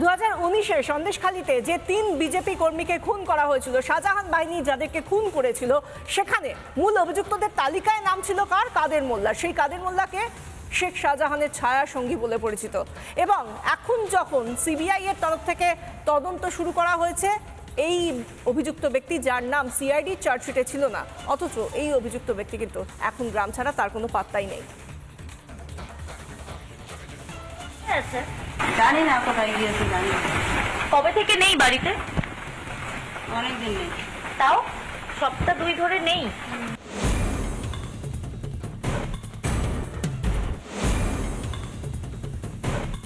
দু হাজার উনিশে সন্দেশখালীতে যে তিন বিজেপি কর্মীকে খুন করা হয়েছিল, শাহজাহান বাহিনী যাদেরকে খুন করেছিল, সেখানে মূল অভিযুক্তদের তালিকায় নাম ছিল কার? কাদের মোল্লা। সেই কাদের মোল্লাকে শেখ শাহজাহানের ছায়া সঙ্গী বলে পরিচিত। এবং এখন যখন সিবিআই এর তরফ থেকে তদন্ত শুরু করা হয়েছে, এই অভিযুক্ত ব্যক্তি যার নাম সিআইডি, চার্জশিটে ছিল না, অথচ এই অভিযুক্ত ব্যক্তি কিন্তু এখন গ্রাম ছাড়া তার কোনো পাত্তাই নেই। আছে? জানি না কোথায় গিয়েছে জানি কবে থেকে নেই বাড়িতে? অনেকদিন নেই। তাও? সপ্তাহ দুই ধরে নেই?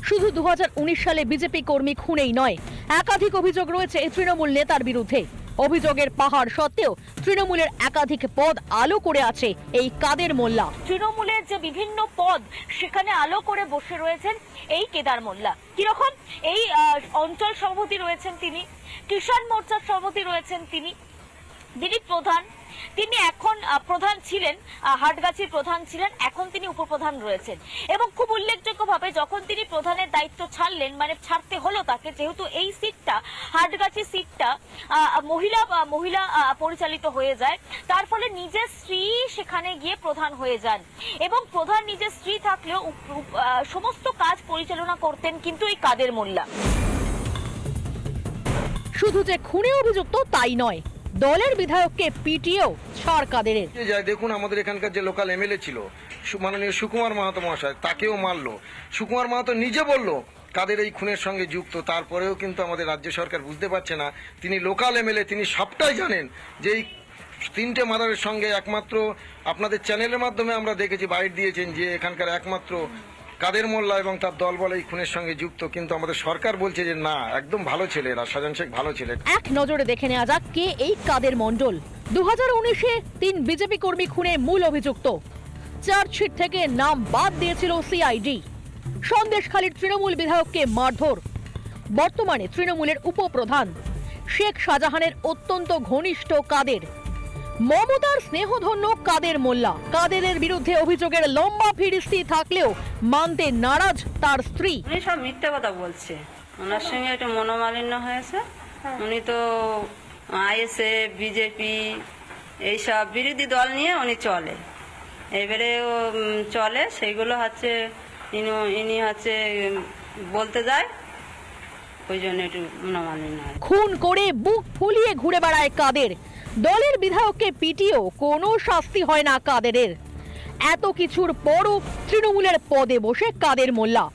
শুধু দু হাজার উনিশ সালে বিজেপি কর্মী খুনেই নয় একাধিক অভিযোগ রয়েছে তৃণমূল নেতার বিরুদ্ধে। অভিযোগের পাহাড় সত্ত্বেও তৃণমূলের একাধিক পদ আলো করে আছে এই কাদের মোল্লা। তৃণমূলের যে বিভিন্ন পদ সেখানে আলো করে বসে রয়েছেন এই কেদার মোল্লা। কীরকম? এই অঞ্চল সভাপতি রয়েছেন তিনি, কিষাণ মোর্চার সভাপতি রয়েছেন তিনি, দিলীপ প্রধান তিনি এখন প্রধান ছিলেন হাটগাছির প্রধান ছিলেন, এখন তিনি উপপ্রধান রয়েছেন। এবং খুব উল্লেখযোগ্যভাবে যখন তিনি প্রধানের দায়িত্ব ছাড়লেন মানে ছাড়তে হলো তাকে, যেহেতু এই সিটটা, হাটগাছি সিটটা মহিলা মহিলা পরিচালিত হয়ে যায়, তার ফলে নিজের স্ত্রী সেখানে গিয়ে প্রধান হয়ে যান। এবং প্রধান নিজের স্ত্রী থাকলেও সমস্ত কাজ পরিচালনা করতেন কিন্তু এই কাদের মোল্লা। শুধু যে খুনে অভিযুক্ত, তাই নয়। দলের বিধায়ককে পিটিয়েও ছাড় কাদেরের। যায় দেখুন, আমাদের এখানকার যে লোকাল এমএলএ ছিল মাননীয় সুকুমার মাহাতো মহাশয়, তাকেও মারলো। সুকুমার মাহাতো নিজে বলল, কাদের এই খুনের সঙ্গে যুক্ত? তারপরেও কিন্তু আমাদের রাজ্য সরকার বুঝতে পারছে না। তিনি লোকাল এমএলএ, তিনি সবটাই জানেন যে এই তিনটে মাদারের সঙ্গে একমাত্র আপনাদের চ্যানেলের মাধ্যমে আমরা দেখেছি, বাইট দিয়েছেন যে এখানকার একমাত্র কাদের মোল্লা এবং তার দল বলে এই খুনের সঙ্গে যুক্ত, কিন্তু আমাদের সরকার বলছে যে না, একদম ভালো ছেলে এরা সাজান শেখ ভালো ছেলে। এক নজরে দেখে নেওয়া যাক কে এই কাদের মণ্ডল। দু হাজার উনিশে তিন বিজেপি কর্মী খুনে মূল অভিযুক্ত। চার্জশিট থেকে নাম বাদ দিয়েছিল সিআইডি সন্দেশখালীর তৃণমূল বিধায়ককে মারধর। বর্তমানে তৃণমূলের উপপ্রধান শেখ শাহজাহানের অত্যন্ত ঘনিষ্ঠ কাদের। মমতার স্নেহধন্য কাদের মোল্লা? কাদেরের বিরুদ্ধে অভিযোগের লম্বা ফিরিস্তি থাকলেও মানতে নারাজ তার স্ত্রী। উনি সব মিথ্যে কথা বলছে। ওনার সঙ্গে একটু মনোমালিন্য হয়েছে। উনি তো আইএসএ বিজেপি এইসব বিরোধী দল নিয়ে উনি চলে। এবারে চলে। সেইগুলো হচ্ছে ইনি ইনি হচ্ছে বলতে যায়। ওই জন্য একটু মনোমালিন্য হয়। খুন করে বুক ফুলিয়ে ঘুরে বেড়ায় কাদের? দলের বিধায়ককে পিটিও কোনো শাস্তি হয় না কাদেরের। এত কিছুর পরও তৃণমূলের পদে বসে কাদের মোল্লা।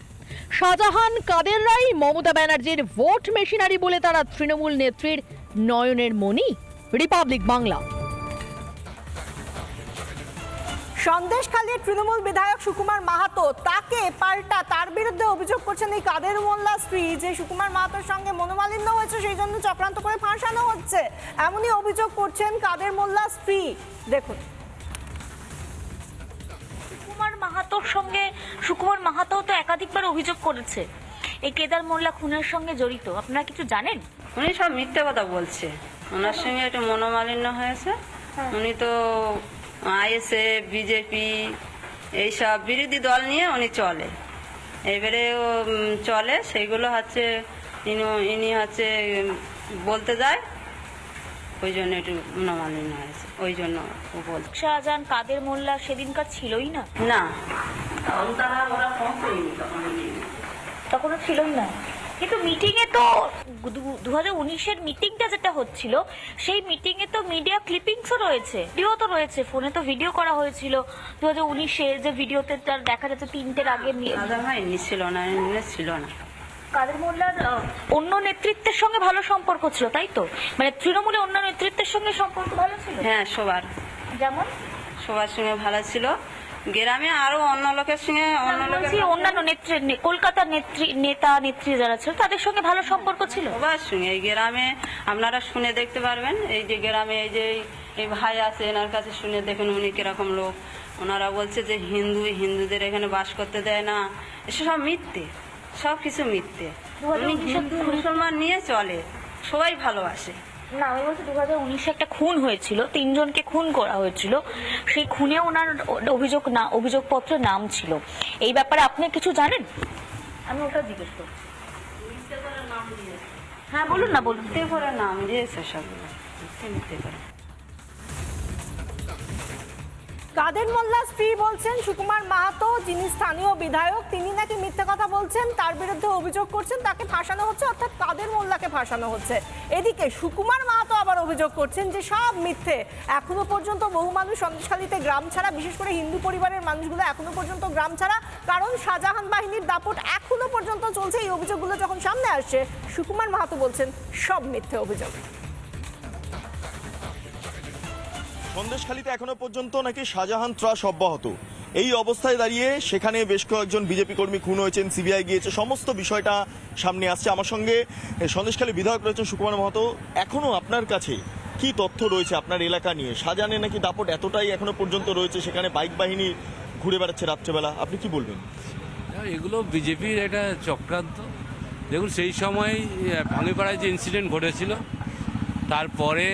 শাহজাহান কাদেররাই মমতা ব্যানার্জির ভোট মেশিনারি বলে তারা তৃণমূল নেত্রীর নয়নের মণি, রিপাবলিক বাংলা। সন্দেশখালীর তৃণমূল বিধায়ক সুকুমার মাহাতো তাকে পাল্টা তার বিরুদ্ধে অভিযোগ করছেন এই কাদের মোল্লা স্ত্রী। যে সুকুমার মাহাতোর সঙ্গে মনোমালিন্য হয়েছে সেই জন্য চক্রান্ত করে ফাঁসানো হচ্ছে। এমনই অভিযোগ করছেন কাদের মোল্লা স্ত্রী। দেখুন। সুকুমার মাহাতোর সঙ্গে সুকুমার মাহাতো তো একাধিকবার অভিযোগ করেছে। এই কেদার মোল্লা খুনের সঙ্গে জড়িত আপনারা কিছু জানেন? উনি সব মিথ্যে কথা বলছে। ওনার সঙ্গে একটু মনোমালিন্য হয়েছে। উনি তো আইএসএ বিজেপি এইসব বিরোধী দল নিয়ে উনি চলে। এবারে চলে সেইগুলো হচ্ছে ইনি ইনি হচ্ছে বলতে যায় ওই জন্য একটু মনোমালিন্য হয়েছে ওই জন্য ও বলছে শাহজাহান কাদের মোল্লা সেদিনকার ছিলই না? না। তখন তারা ওরা ফোন করিনি তখন। তখনও ছিলই না? কিন্তু মিটিং এ তো দু হাজার উনিশের মিটিংটা যেটা হচ্ছিল সেই মিটিং এ তো মিডিয়া ক্লিপিংসও রয়েছে ভিডিও তো রয়েছে ফোনে তো ভিডিও করা হয়েছিল। দু হাজার উনিশে যে ভিডিওতে তার দেখা যাচ্ছে তিনটের আগে ছিল না ছিল না। কাদের মোল্লার অন্য নেতৃত্বের সঙ্গে ভালো সম্পর্ক ছিল তাই তো? মানে তৃণমূলে অন্য নেতৃত্বের সঙ্গে সম্পর্ক ভালো ছিল? হ্যাঁ সবার। যেমন? সবার সঙ্গে ভালো ছিল। গ্রামে আরও অন্য লোকের সঙ্গে অন্য লোকের বলছি অন্যান্য নেত্রী কলকাতার নেত্রী নেতা নেত্রী যারা ছিল তাদের সঙ্গে ভালো সম্পর্ক ছিল? সবার সঙ্গে। এই গ্রামে আপনারা শুনে দেখতে পারবেন। এই যে গ্রামে এই যে এই- এই ভাই আছে এনার কাছে শুনে দেখেন উনি কীরকম লোক। ওনারা বলছে যে হিন্দু হিন্দুদের এখানে বাস করতে দেয় না। এসব সব মিথ্যে। সব কিছু মিথ্যে। উনি হিন্দু মুসলমান নিয়ে চলে। সবাই ভালোবাসে। না আমি বলছি দু হাজার উনিশে একটা খুন হয়েছিল তিনজনকে খুন করা হয়েছিল। সেই খুনে ওনার অভিযোগ না অভিযোগপত্রে নাম ছিল। এই ব্যাপারে আপনি কিছু জানেন? আমি ওটা জিজ্ঞেস করছি। হ্যাঁ বলুন না বলুন। মিথ্যে করে নাম দিয়েছে সবগুলো। মিথ্যে মিথ্যে করে। কাদের মোল্লা স্ত্রী বলছেন, সুকুমার মাহাতো, যিনি স্থানীয় বিধায়ক, তিনি নাকি মিথ্যে কথা বলছেন, তার বিরুদ্ধে অভিযোগ করছেন, তাকে ফাঁসানো হচ্ছে, অর্থাৎ কাদের মোল্লাকে ফাঁসানো হচ্ছে। এদিকে সুকুমার মাহাতো আবার অভিযোগ করছেন যে সব মিথ্যে। এখনও পর্যন্ত বহু মানুষ সন্দেশখালীতে গ্রাম ছাড়া, বিশেষ করে হিন্দু পরিবারের মানুষগুলো এখনও পর্যন্ত গ্রাম ছাড়া, কারণ শাহজাহান বাহিনীর দাপট এখনও পর্যন্ত চলছে। এই অভিযোগগুলো যখন সামনে আসছে, সুকুমার মাহাতো বলছেন, সব মিথ্যে অভিযোগ। সন্দেশখালীতে এখনও পর্যন্ত নাকি শাহজাহান ত্রাস অব্যাহত। এই অবস্থায় দাঁড়িয়ে সেখানে বেশ কয়েকজন বিজেপি কর্মী খুন হয়েছেন, সিবিআই গিয়েছে, সমস্ত বিষয়টা সামনে আসছে। আমার সঙ্গে সন্দেশখালী বিধায়ক রয়েছেন সুকুমার মাহাতো। এখনও আপনার কাছে কি তথ্য রয়েছে আপনার এলাকা নিয়ে? শাহজাহানের নাকি দাপট এতটাই এখনও পর্যন্ত রয়েছে, সেখানে বাইক বাহিনী ঘুরে বেড়াচ্ছে রাত্রেবেলা। আপনি কি বলবেন? এগুলো বিজেপির একটা চক্রান্ত। দেখুন, সেই সময় ভাঙিপাড়ায় যে ইনসিডেন্ট ঘটেছিল, তারপরে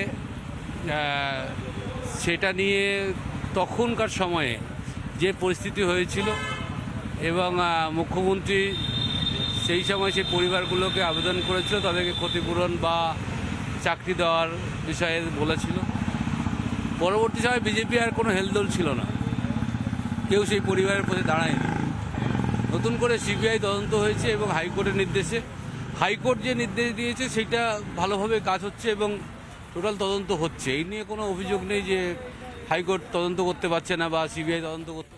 সেটা নিয়ে তখনকার সময়ে যে পরিস্থিতি হয়েছিল এবং মুখ্যমন্ত্রী সেই সময় সেই পরিবারগুলোকে আবেদন করেছিল, তাদেরকে ক্ষতিপূরণ বা চাকরি দেওয়ার বিষয়ে বলেছিল। পরবর্তী সময় বিজেপি আর কোনো হেলদোল ছিল না। কেউ সেই পরিবারের প্রতি দাঁড়ায়নি। নতুন করে সিবিআই তদন্ত হয়েছে এবং হাইকোর্টের নির্দেশে। হাইকোর্ট যে নির্দেশ দিয়েছে, সেটা ভালোভাবে কাজ হচ্ছে এবং টোটাল তদন্ত হচ্ছে। এই নিয়ে কোনো অভিযোগ নেই যে হাইকোর্ট তদন্ত করতে পারছে না বা সিবিআই তদন্ত করতে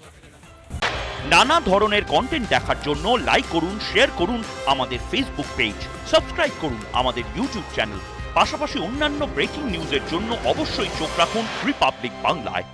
নানা ধরনের কন্টেন্ট দেখার জন্য লাইক করুন শেয়ার করুন আমাদের ফেসবুক পেজ সাবস্ক্রাইব করুন আমাদের ইউটিউব চ্যানেল পাশাপাশি অন্যান্য ব্রেকিং নিউজের জন্য অবশ্যই চোখ রাখুন রিপাবলিক বাংলায়